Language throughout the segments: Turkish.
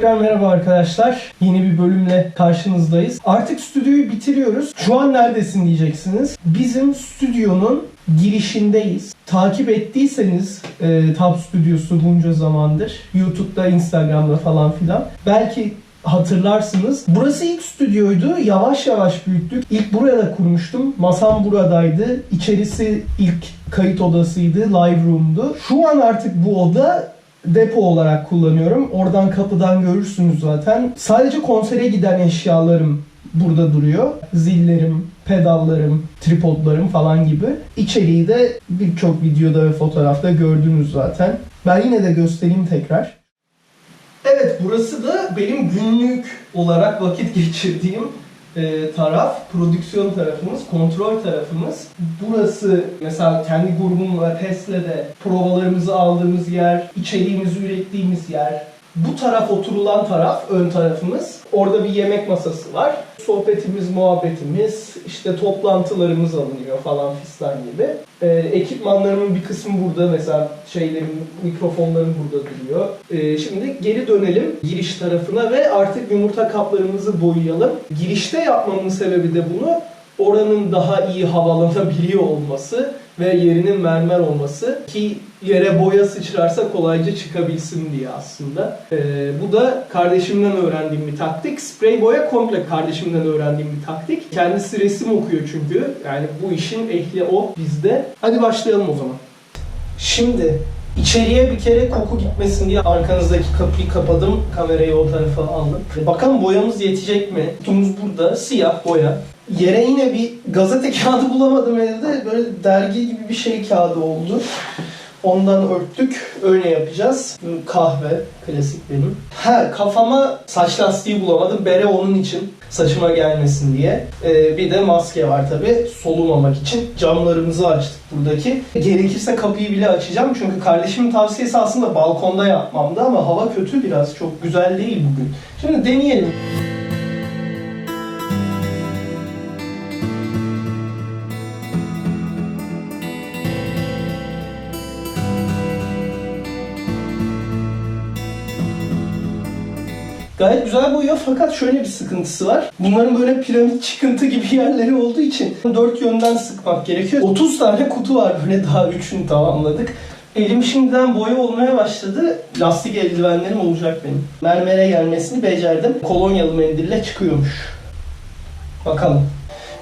Tekrar merhaba arkadaşlar. Yeni bir bölümle karşınızdayız. Artık stüdyoyu bitiriyoruz. Şu an neredesin diyeceksiniz. Bizim stüdyonun girişindeyiz. Takip ettiyseniz e, Tab Stüdyosu bunca zamandır YouTube'da, Instagram'da falan filan belki hatırlarsınız. Burası ilk stüdyoydu. Yavaş yavaş büyüttük. İlk buraya da kurmuştum. Masam buradaydı. İçerisi ilk kayıt odasıydı. Live room'du. Şu an artık bu oda depo olarak kullanıyorum. Oradan kapıdan görürsünüz zaten. Sadece konsere giden eşyalarım burada duruyor. Zillerim, pedallarım, tripodlarım falan gibi. İçeriği de birçok videoda ve fotoğrafta gördünüz zaten. Ben yine de göstereyim tekrar. Evet burası da benim günlük olarak vakit geçirdiğim e, taraf, prodüksiyon tarafımız, kontrol tarafımız. Burası mesela kendi grubumla Tesle'de provalarımızı aldığımız yer, içeriğimizi ürettiğimiz yer. Bu taraf oturulan taraf, ön tarafımız. Orada bir yemek masası var. Sohbetimiz, muhabbetimiz, işte toplantılarımız alınıyor falan fistan gibi. Ee, ekipmanlarımın bir kısmı burada mesela şeylerim, mikrofonlarım burada duruyor. Ee, şimdi geri dönelim giriş tarafına ve artık yumurta kaplarımızı boyayalım. Girişte yapmamın sebebi de bunu oranın daha iyi havalanabiliyor olması ve yerinin mermer olması ki yere boya sıçrarsa kolayca çıkabilsin diye aslında. Ee, bu da kardeşimden öğrendiğim bir taktik. Sprey boya komple kardeşimden öğrendiğim bir taktik. Kendisi resim okuyor çünkü. Yani bu işin ehli o bizde. Hadi başlayalım o zaman. Şimdi içeriye bir kere koku gitmesin diye arkanızdaki kapıyı kapadım. Kamerayı o tarafa aldım. Bakalım boyamız yetecek mi? Kutumuz burada. Siyah boya. Yere yine bir gazete kağıdı bulamadım elde. Böyle dergi gibi bir şey kağıdı oldu. Ondan örttük. Öyle yapacağız. Kahve. Klasik benim. Ha kafama saç lastiği bulamadım. Bere onun için. Saçıma gelmesin diye. Ee, bir de maske var tabi. Solumamak için. Camlarımızı açtık buradaki. Gerekirse kapıyı bile açacağım. Çünkü kardeşimin tavsiyesi aslında balkonda yapmamdı ama hava kötü biraz. Çok güzel değil bugün. Şimdi deneyelim. Gayet güzel boyuyor fakat şöyle bir sıkıntısı var. Bunların böyle piramit çıkıntı gibi yerleri olduğu için dört yönden sıkmak gerekiyor. 30 tane kutu var böyle daha üçünü tamamladık. Elim şimdiden boya olmaya başladı. Lastik eldivenlerim olacak benim. Mermere gelmesini becerdim. Kolonyalı mendille çıkıyormuş. Bakalım.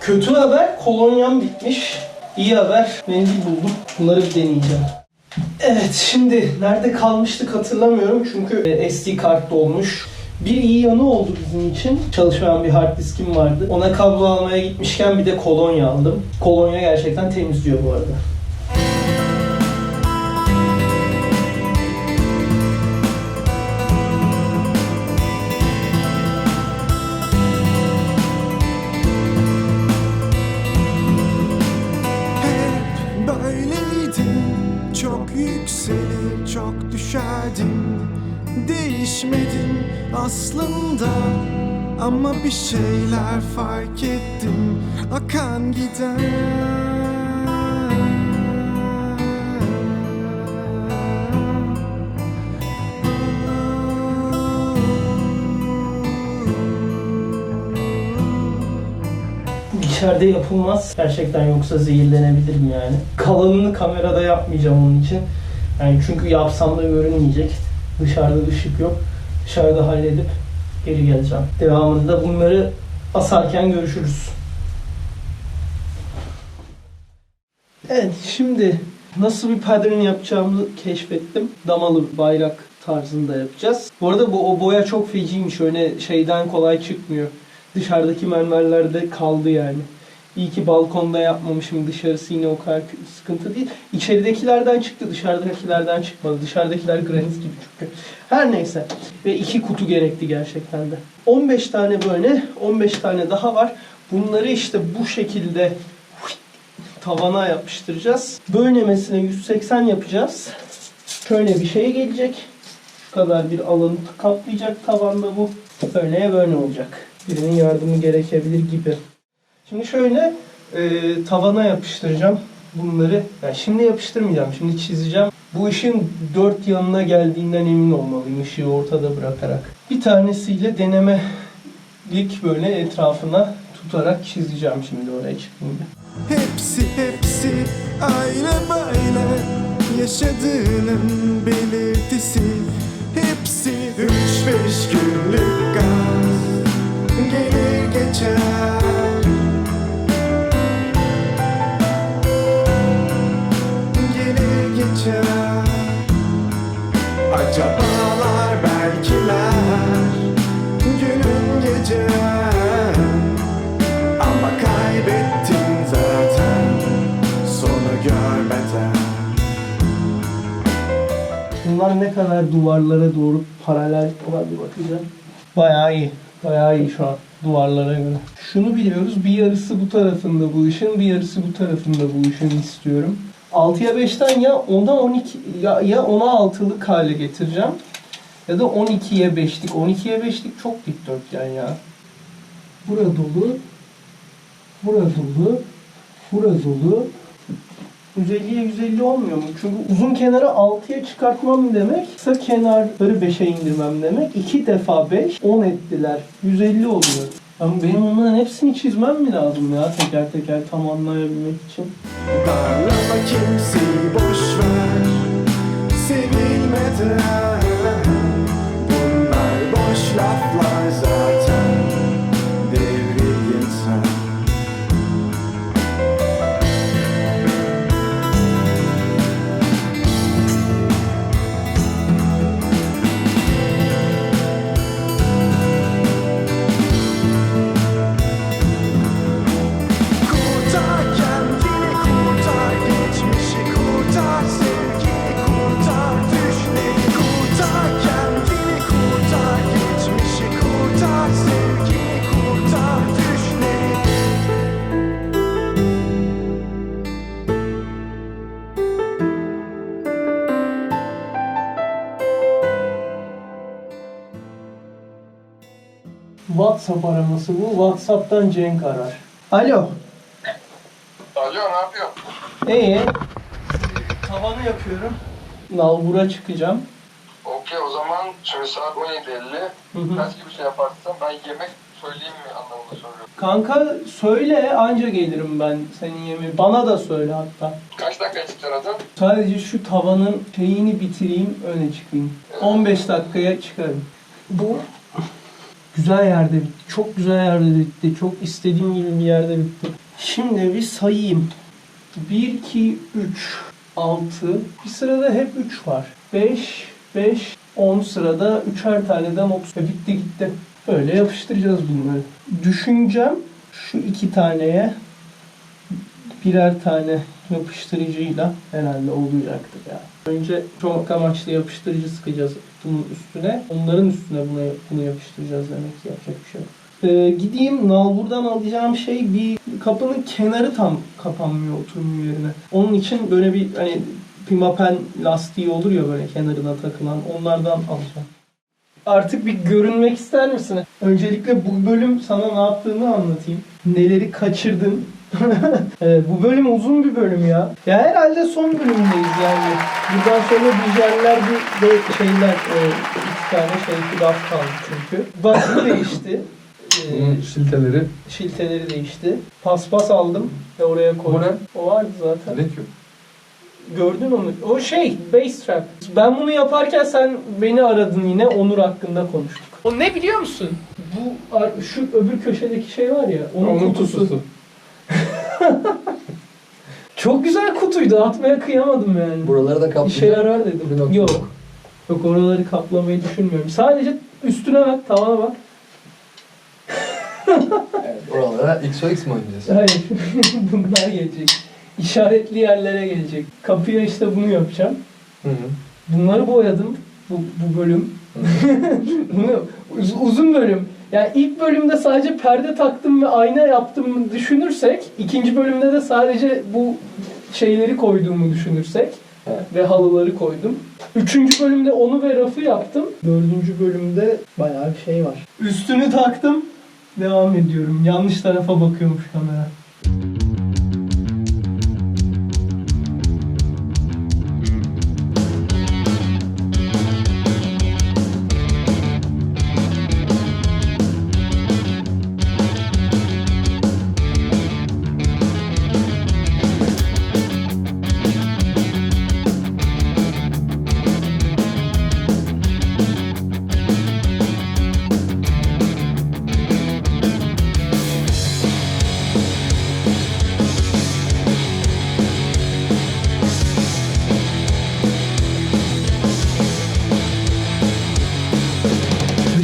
Kötü haber kolonyam bitmiş. İyi haber mendil buldum. Bunları bir deneyeceğim. Evet şimdi nerede kalmıştık hatırlamıyorum çünkü SD kart dolmuş. Bir iyi yanı oldu bizim için. Çalışmayan bir hard diskim vardı. Ona kablo almaya gitmişken bir de kolonya aldım. Kolonya gerçekten temizliyor bu arada. Ama bir şeyler fark ettim Akan giden İçeride yapılmaz. Gerçekten yoksa zehirlenebilirim yani. Kalanını kamerada yapmayacağım onun için. Yani çünkü yapsam da görünmeyecek. Dışarıda ışık yok. Dışarıda halledip geri geleceğim. Devamında bunları asarken görüşürüz. Evet şimdi nasıl bir pattern yapacağımı keşfettim. Damalı bayrak tarzında yapacağız. Bu arada bu o boya çok feciymiş. Öyle şeyden kolay çıkmıyor. Dışarıdaki mermerlerde kaldı yani. İyi ki balkonda yapmamışım. Dışarısı yine o kadar sıkıntı değil. İçeridekilerden çıktı, dışarıdakilerden çıkmadı. Dışarıdakiler granit gibi çünkü. Her neyse. Ve iki kutu gerekti gerçekten de. 15 tane böyle, 15 tane daha var. Bunları işte bu şekilde tavana yapıştıracağız. Böylemesine 180 yapacağız. Şöyle bir şey gelecek. Şu kadar bir alanı kaplayacak tavanda bu. Böyleye böyle olacak. Birinin yardımı gerekebilir gibi. Şimdi şöyle e, tavana yapıştıracağım. bunları yani şimdi yapıştırmayacağım. Şimdi çizeceğim. Bu ışığın dört yanına geldiğinden emin olmalıyım ışığı ortada bırakarak. Bir tanesiyle denemelik böyle etrafına tutarak çizeceğim şimdi oraya çıktığında. Hepsi hepsi aile böyle Yaşadığının belirtisi Hepsi üç beş günlük gaz Gelir geçer Bunlar ne kadar duvarlara doğru paralel olan bir bakacağım. Bayağı iyi. Bayağı iyi şu an duvarlara göre. Şunu biliyoruz. Bir yarısı bu tarafında bu ışın, bir yarısı bu tarafında bu ışın istiyorum. 6'ya 5'ten ya 10'a 12 ya, ya 10'a 6'lık hale getireceğim. Ya da 12'ye 5'lik. 12'ye 5'lik çok dikdörtgen ya. Bura dolu. Bura dolu. Bura dolu. 150'ye 150 olmuyor mu? Çünkü uzun kenarı 6'ya çıkartmam demek, kısa kenarları 5'e indirmem demek. 2 defa 5, 10 ettiler. 150 oluyor. Ama benim onların hepsini çizmem mi lazım ya teker teker tam anlayabilmek için? Darlama kimseyi boş Sevilmeden WhatsApp araması bu. WhatsApp'tan Cenk arar. Alo. Alo ne yapıyorsun? İyi. Tavanı yapıyorum. Nalbur'a çıkacağım. Okey o zaman şimdi saat 17.50. Hı hı. Kaç gibi şey yaparsam ben yemek söyleyeyim mi anlamında soruyorum. Kanka söyle anca gelirim ben senin yemeği. Bana da söyle hatta. Kaç dakika çıkaraydın? Sadece şu tavanın şeyini bitireyim öne çıkayım. 15 dakikaya çıkarım. Bu güzel yerde bitti. Çok güzel yerde bitti. Çok istediğim gibi bir yerde bitti. Şimdi bir sayayım. 1, 2, 3, 6. Bir sırada hep 3 var. 5, 5, 10 sırada üçer taneden 30. E bitti gitti. Böyle yapıştıracağız bunları. Düşüncem şu iki taneye birer tane yapıştırıcıyla herhalde olacaktır ya. Önce çok amaçlı yapıştırıcı sıkacağız bunun üstüne. Onların üstüne buna, bunu yapıştıracağız demek ki yapacak bir şey yok. Ee, gideyim nalburdan alacağım şey bir kapının kenarı tam kapanmıyor oturmuyor yerine. Onun için böyle bir hani pimapen lastiği olur ya böyle kenarına takılan onlardan alacağım. Artık bir görünmek ister misin? Öncelikle bu bölüm sana ne yaptığını anlatayım. Neleri kaçırdın. Ee, bu bölüm uzun bir bölüm ya. Ya herhalde son bölümdeyiz yani. Buradan sonra dijeller bir de şeyler e, iki tane şey laf kaldı çünkü. Başlığı değişti. Ee, Bunun şilteleri şilteleri değişti. Paspas aldım ve oraya koydum. O vardı zaten. ne ki? Gördün onu. O şey, bass trap. Ben bunu yaparken sen beni aradın yine Onur hakkında konuştuk. O ne biliyor musun? Bu şu öbür köşedeki şey var ya, onun, Onun kutusu. kutusu. Çok güzel kutuydu. Atmaya kıyamadım yani. Buraları da İşe kaplayacak. yarar dedim. Yok. Yok oraları kaplamayı düşünmüyorum. Sadece üstüne bak, tavana bak. Evet, buralara XOX mi oynayacağız? Hayır. Bunlar gelecek. İşaretli yerlere gelecek. Kapıya işte bunu yapacağım. Hı hı. Bunları boyadım bu, bu bölüm. Bunu uz- uzun bölüm. Yani ilk bölümde sadece perde taktım ve ayna yaptım düşünürsek, ikinci bölümde de sadece bu şeyleri koyduğumu düşünürsek Evet. ve halıları koydum. Üçüncü bölümde onu ve rafı yaptım. Dördüncü bölümde bayağı bir şey var. Üstünü taktım. Devam ediyorum. Yanlış tarafa bakıyormuş kamera.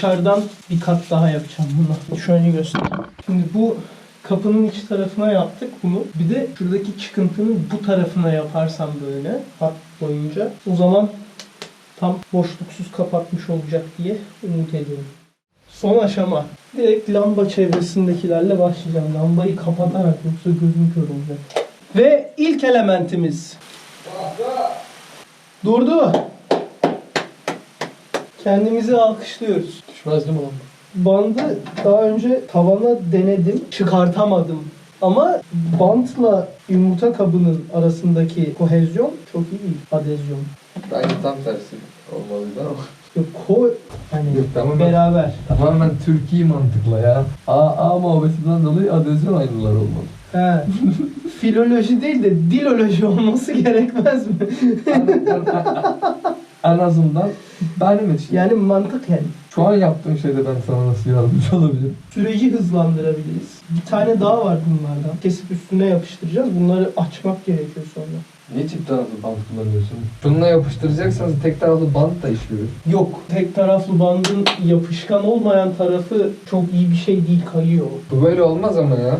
Dışarıdan bir kat daha yapacağım bunu. Şöyle göstereyim. Şimdi bu kapının iç tarafına yaptık bunu. Bir de şuradaki çıkıntının bu tarafına yaparsam böyle hat boyunca o zaman tam boşluksuz kapatmış olacak diye umut ediyorum. Son aşama. Direkt lamba çevresindekilerle başlayacağım. Lambayı kapatarak yoksa gözüm kör olacak. Ve ilk elementimiz. Durdu. Kendimizi alkışlıyoruz. Düşmez değil mi oğlum? Bandı daha önce tavana denedim. Çıkartamadım. Ama bantla yumurta kabının arasındaki kohezyon çok iyi. Adezyon. Bence tam tersi olmalıydı ama. Yok, ko hani Yok, tamamen- beraber. Tamamen Türkiye mantıkla ya. A, A muhabbetinden dolayı adezyon aynılar olmalı. He. Filoloji değil de diloloji olması gerekmez mi? En, azından benim için. yani mantık yani. Şu an yaptığın şeyde ben sana nasıl yardımcı olabilirim? Süreci hızlandırabiliriz. Bir tane daha var bunlardan. Kesip üstüne yapıştıracağız. Bunları açmak gerekiyor sonra. Niye çift taraflı bant kullanıyorsun? Şununla yapıştıracaksanız tek taraflı bant da işliyor. Yok. Tek taraflı bandın yapışkan olmayan tarafı çok iyi bir şey değil. Kayıyor. Bu böyle olmaz ama ya.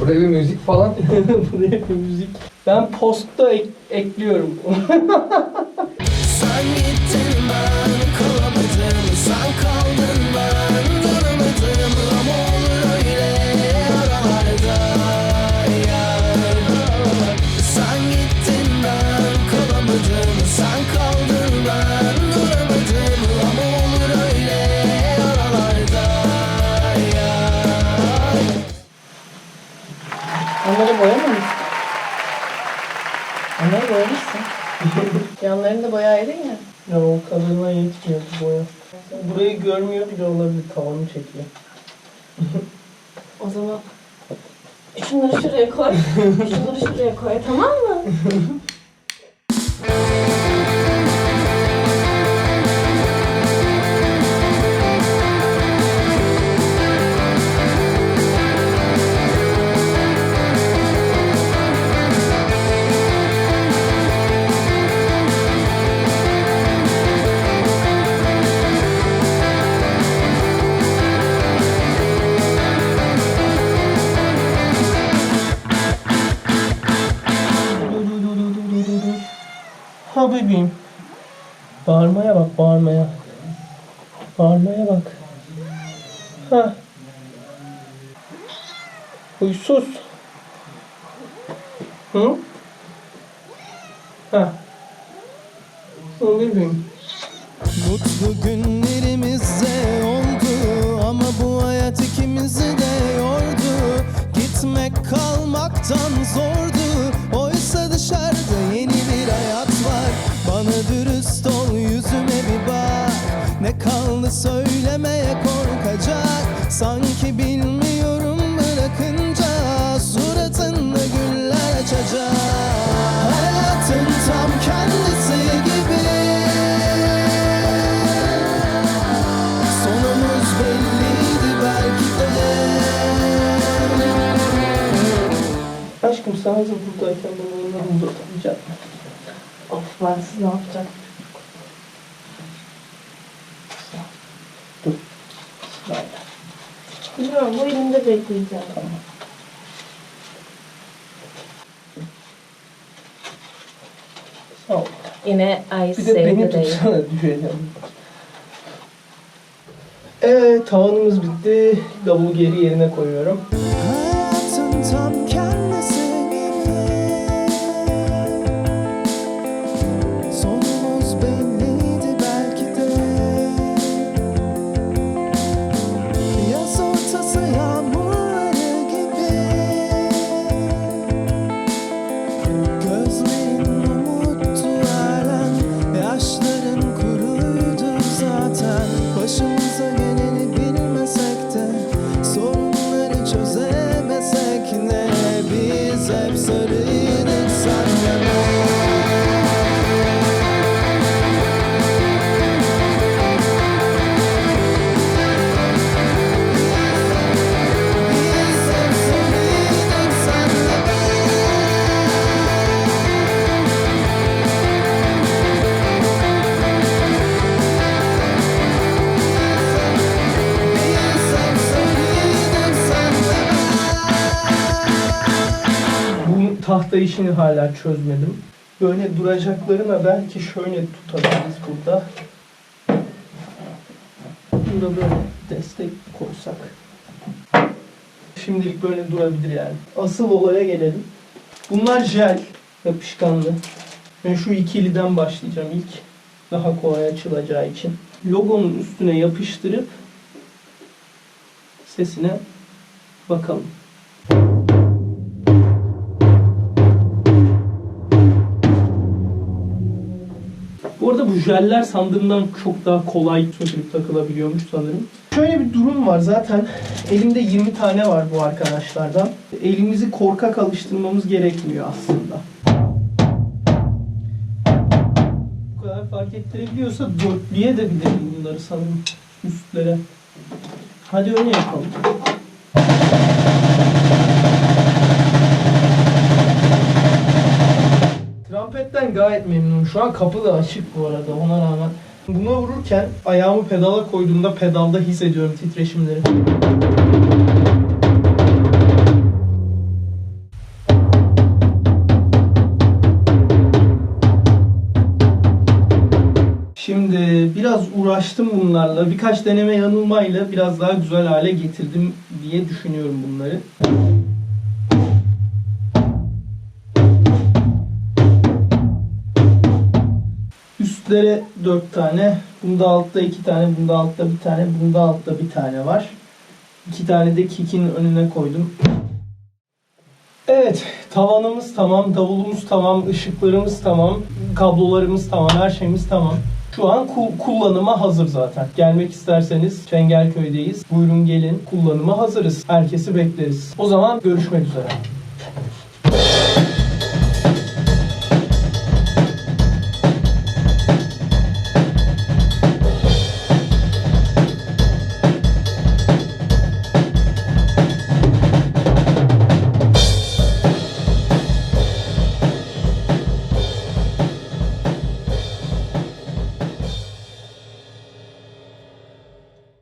Buraya bir müzik falan. Buraya bir müzik. Ben postta ek- ekliyorum. Yanlarını da boyaydın ya. ya o kadarına yetmiyor bu boya. Burayı görmüyor bile olabilir. Tavanı çekiyor. O zaman şunları şuraya koy. Şunları şuraya koy tamam mı? Mutlu günlerimizde oldu ama bu hayat ikimizi de yordu. Gitmek kalmaktan zordu. Oysa dışarıda yeni bir hayat var. Bana dürüst ol yüzüme bir bak. Ne kaldı söylemeye korkacak. Sanki bilmiyorum Sen hazır buradayken ben onları uzatamayacağım. Of ben siz ne yapacağım? Dur. Bilmiyorum bu elimde bekleyeceğim. Sağ ol. Yine I Bir de say beni tutsana düşeceğim. Evet tavanımız bitti. Davulu geri yerine koyuyorum. Hayatın tam kendisi tahta işini hala çözmedim. Böyle duracaklarına belki şöyle tutabiliriz burada. Burada böyle destek koysak. Şimdilik böyle durabilir yani. Asıl olaya gelelim. Bunlar jel, yapışkanlı. Ben şu ikiliden başlayacağım ilk. Daha kolay açılacağı için. Logonun üstüne yapıştırıp sesine bakalım. Bu arada bu jeller sandığımdan çok daha kolay sökülüp takılabiliyormuş sanırım. Şöyle bir durum var zaten elimde 20 tane var bu arkadaşlardan. Elimizi korkak alıştırmamız gerekmiyor aslında. Bu kadar fark ettirebiliyorsa dörtlüye de bilelim bunları sanırım üstlere. Hadi öyle yapalım. Trampetten gayet memnunum. Şu an kapı da açık bu arada ona rağmen. Buna vururken ayağımı pedala koyduğumda pedalda hissediyorum titreşimleri. Şimdi biraz uğraştım bunlarla. Birkaç deneme yanılmayla biraz daha güzel hale getirdim diye düşünüyorum bunları. Üstlere 4 tane, bunda altta 2 tane, bunda altta bir tane, bunda altta bir tane var. 2 tane de kikin önüne koydum. Evet, tavanımız tamam, davulumuz tamam, ışıklarımız tamam, kablolarımız tamam, her şeyimiz tamam. Şu an ku- kullanıma hazır zaten. Gelmek isterseniz Çengelköy'deyiz. Buyurun gelin, kullanıma hazırız. Herkesi bekleriz. O zaman görüşmek üzere.